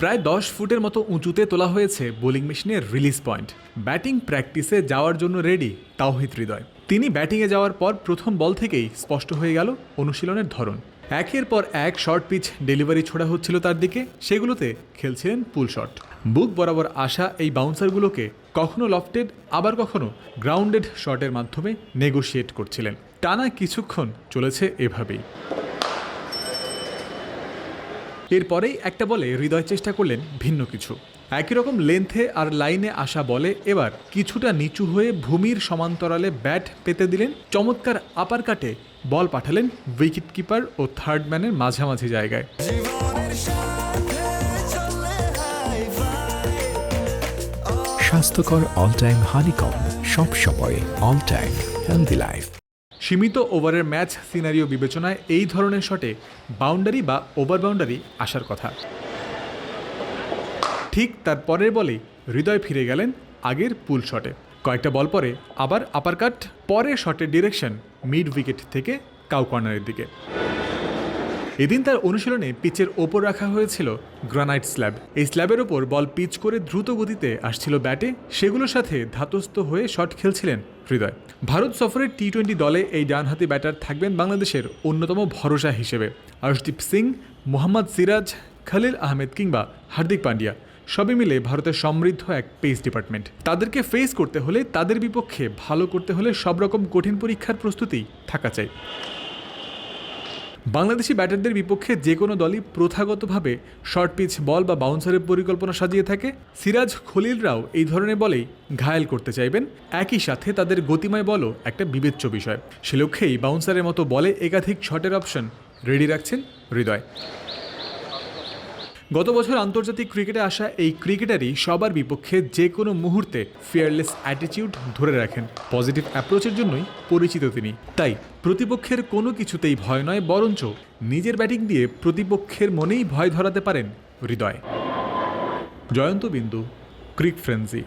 প্রায় দশ ফুটের মতো উঁচুতে তোলা হয়েছে বোলিং মেশিনের রিলিজ পয়েন্ট ব্যাটিং প্র্যাকটিসে যাওয়ার জন্য রেডি তাওহিদ হৃদয়। তিনি ব্যাটিংয়ে যাওয়ার পর প্রথম বল থেকেই স্পষ্ট হয়ে গেল অনুশীলনের ধরন। একের পর এক শর্ট পিচ ডেলিভারি ছোড়া হচ্ছিল তার দিকে। সেগুলোতে খেলছিলেন পুল শট বুক বরাবর আসা এই বাউন্সারগুলোকে কখনো লফটেড আবার কখনো গ্রাউন্ডেড শটের মাধ্যমে নেগোশিয়েট করছিলেন। টানা কিছুক্ষণ চলেছে এভাবেই। এরপরেই একটা বলে হৃদয় চেষ্টা করলেন ভিন্ন কিছু। একই রকম লেন্থে আর লাইনে আসা বলে এবার কিছুটা নিচু হয়ে ভূমির সমান্তরালে ব্যাট পেতে দিলেন চমৎকার আপার কাটে বল পাঠালেন উইকেট কিপার ও থার্ড ম্যানের মাঝামাঝি জায়গায়। স্বাস্থ্যকর অল টাইম হানিকম সব সময় অল টাইম হেলদি লাইফ সীমিত ওভারের ম্যাচ সিনারিও বিবেচনায় এই ধরনের শটে বাউন্ডারি বা ওভার বাউন্ডারি আসার কথা। ঠিক তার পরের বলেই হৃদয় ফিরে গেলেন আগের পুল শটে। কয়েকটা বল পরে আবার আপারকাট পরে শটের ডিরেকশন মিড উইকেট থেকে কাউ কর্নারের দিকে। এদিন তার অনুশীলনে পিচের ওপর রাখা হয়েছিল গ্রানাইট স্ল্যাব। এই স্ল্যাবের ওপর বল পিচ করে দ্রুত গতিতে আসছিল ব্যাটে, সেগুলোর সাথে ধাতস্থ হয়ে শট খেলছিলেন হৃদয়। ভারত সফরের টি টোয়েন্টি দলে এই ডানহাতি ব্যাটার থাকবেন বাংলাদেশের অন্যতম ভরসা হিসেবে। আর্শদীপ সিং, মোহাম্মদ সিরাজ, খালিল আহমেদ কিংবা হার্দিক পান্ডিয়া সবই মিলে ভারতের সমৃদ্ধ এক পেস ডিপার্টমেন্ট। তাদেরকে ফেস করতে হলে তাদের বিপক্ষে ভালো করতে হলে সব রকম কঠিন পরীক্ষার প্রস্তুতি থাকা চাই। বাংলাদেশি ব্যাটারদের বিপক্ষে যে কোনো দলই প্রথাগতভাবে শর্ট পিচ, বল বা বাউন্সারের পরিকল্পনা সাজিয়ে থাকে। সিরাজ খলিলরাও এই ধরনের বলেই ঘায়েল করতে চাইবেন। একই সাথে তাদের গতিময় বলও একটা বিবেচ্য বিষয়। সে লক্ষ্যেই বাউন্সারের মতো বলে একাধিক শটের অপশন রেডি রাখছেন হৃদয়। গত বছর আন্তর্জাতিক ক্রিকেটে আসা এই ক্রিকেটারই সবার বিপক্ষে যে কোনো মুহূর্তে ফিয়ারলেস অ্যাটিটিউড ধরে রাখেন। পজিটিভ অ্যাপ্রোচের জন্যই পরিচিত তিনি। তাই প্রতিপক্ষের কোনো কিছুতেই ভয় নয়, বরঞ্চ নিজের ব্যাটিং দিয়ে প্রতিপক্ষের মনেই ভয় ধরাতে পারেন হৃদয়। জয়ন্ত বিন্দু ক্রিক ফ্রেন্সি